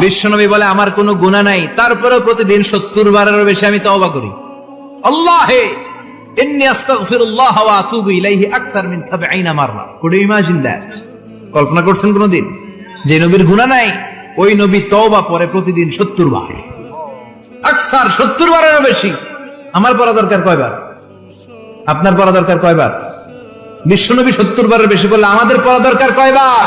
বিশ্বনবী বলে, আমার কোনো গুণা নাই। তারপরেও প্রতিদিন সত্তর বারেরও বেশি আমি তওবা করি। আল্লাহে, ইন্নী আস্তাগফিরুল্লাহ ওয়া আতুবু ইলাইহি আকসার 70 মাররা। কুড ইউ ইমাজিন দ্যাট কল্পনা করছেন কোনদিন? যে নবীর গুনাহ নাই, ওই নবী তওবা পরে প্রতিদিন 70 বার আকসার 70 বারেরও বেশি। আমার পড়া দরকার কয়বার? আপনার পড়া দরকার কয়বার? বিশ্বনবী 70 বারের বেশি বললে, আমাদের পড়া দরকার কয়বার?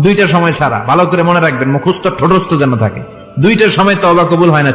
দুইটা সময় সারা ভালো করে মনে রাখবেন, মুখস্থ ঠোটস্থ যেন থাকে। দুইটার সময় তবা কবুল হয় না।